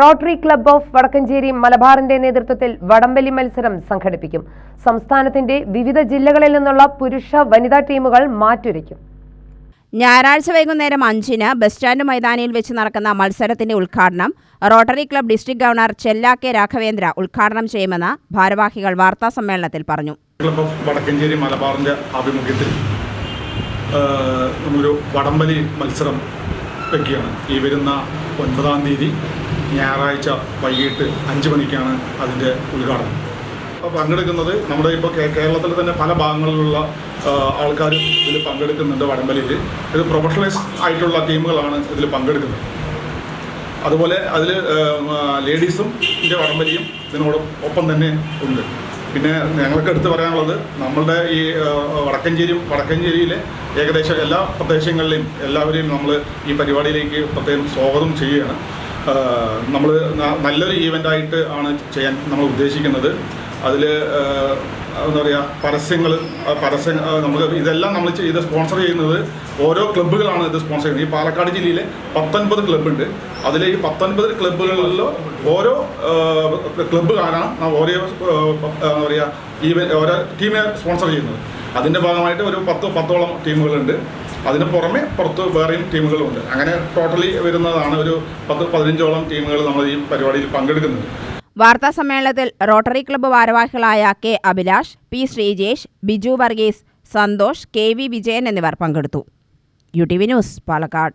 Rotary club of Vadakkanchery മലബാറിന്റെ നേതൃത്വത്തിൽ വടംവലി മത്സരം സംഘടിപ്പിക്കും. സംസ്ഥാനത്തിന്റെ വിവിധ ജില്ലകളിൽ നിന്നുള്ള പുരുഷ വനിതാ ടീമുകൾ മാറ്റുരയ്ക്കും. ഞായറാഴ്ച വൈകുന്നേരം അഞ്ചിന് ബസ് സ്റ്റാൻഡ് മൈതാനിയിൽ വെച്ച് നടക്കുന്ന മത്സരത്തിന്റെ ഉദ്ഘാടനം Rotary Club district governor Chella K Raghavendra ഉദ്ഘാടനം ചെയ്യുമെന്ന് ഭാരവാഹികൾ വാർത്താ സമ്മേളനത്തിൽ പറഞ്ഞു. ക്ലബ് ഓഫ് വടക്കഞ്ചേരി മലബാറിന്റെ ആഭിമുഖ്യത്തിൽ നമ്മളൊരു വടംവലി മത്സരം വെക്കുകയാണ്. ഈ വരുന്ന ഒൻപതാം തീയതി ഞായറാഴ്ച വൈകിട്ട് അഞ്ച് മണിക്കാണ് അതിന്റെ ഉദ്ഘാടനം. അപ്പോൾ പങ്കെടുക്കുന്നത് നമ്മുടെ ഇപ്പോൾ കേരളത്തിൽ തന്നെ പല ഭാഗങ്ങളിലുള്ള ആൾക്കാർ ഇതിൽ പങ്കെടുക്കുന്നുണ്ട് വടംവലിയിൽ. ഇത് പ്രൊഫഷണലൈസ് ആയിട്ടുള്ള ടീമുകളാണ് ഇതിൽ പങ്കെടുക്കുന്നത്. അതുപോലെ അതിൽ ലേഡീസും ഇതിന്റെ വടംവലിയും ഇതിനോട് ഒപ്പം തന്നെ ഉണ്ട്. പിന്നെ ഞങ്ങൾക്ക് എടുത്തു പറയാനുള്ളത് നമ്മളുടെ ഈ വടക്കഞ്ചേരി വടക്കഞ്ചേരിയിലെ ഏകദേശം എല്ലാ പ്രദേശങ്ങളിലെയും എല്ലാവരെയും നമ്മൾ ഈ പരിപാടിയിലേക്ക് പ്രത്യേകം സ്വാഗതം ചെയ്യുകയാണ്. നമ്മൾ നല്ലൊരു ഈവന്റായിട്ട് ആണ് ചെയ്യാൻ നമ്മൾ ഉദ്ദേശിക്കുന്നത്. അതിൽ എന്താ പറയുക പരസ്യങ്ങൾ പരസ്യ നമ്മൾ ഇതെല്ലാം നമ്മൾ ഇത് സ്പോൺസർ ചെയ്യുന്നത് ഓരോ ക്ലബ്ബുകളാണ് ഇത് സ്പോൺസർ ചെയ്യുന്നത്. ഈ പാലക്കാട് ജില്ലയിലെ പത്തൊൻപത് ക്ലബ്ബുണ്ട് അതിലെ ഈ പത്തൊൻപത് ക്ലബ്ബുകളിലോ ഓരോ ക്ലബ്ബുകാരാണ് ഓരോ എന്താ പറയുക ഈവൻ ഓരോ ടീമിനെ സ്പോൺസർ ചെയ്യുന്നത്. അതിന്റെ ഭാഗമായിട്ട് ഒരു പത്ത് പത്തോളം ടീമുകളുണ്ട് അതിന് പുറമെ പുറത്ത് വേറെയും ടീമുകളുണ്ട്. അങ്ങനെ ടോട്ടലി വരുന്നതാണ് ഒരു പത്ത് പതിനഞ്ചോളം ടീമുകൾ നമ്മൾ ഈ പരിപാടിയിൽ പങ്കെടുക്കുന്നത്. വാർത്താ സമ്മേളനത്തിൽ റോട്ടറി ക്ലബ്ബ് ഭാരവാഹികളായ K Abhilash P Sreejesh Biju Varghese Santhosh K V Vijayan എന്നിവർ പങ്കെടുത്തു. U T V news Palakkad.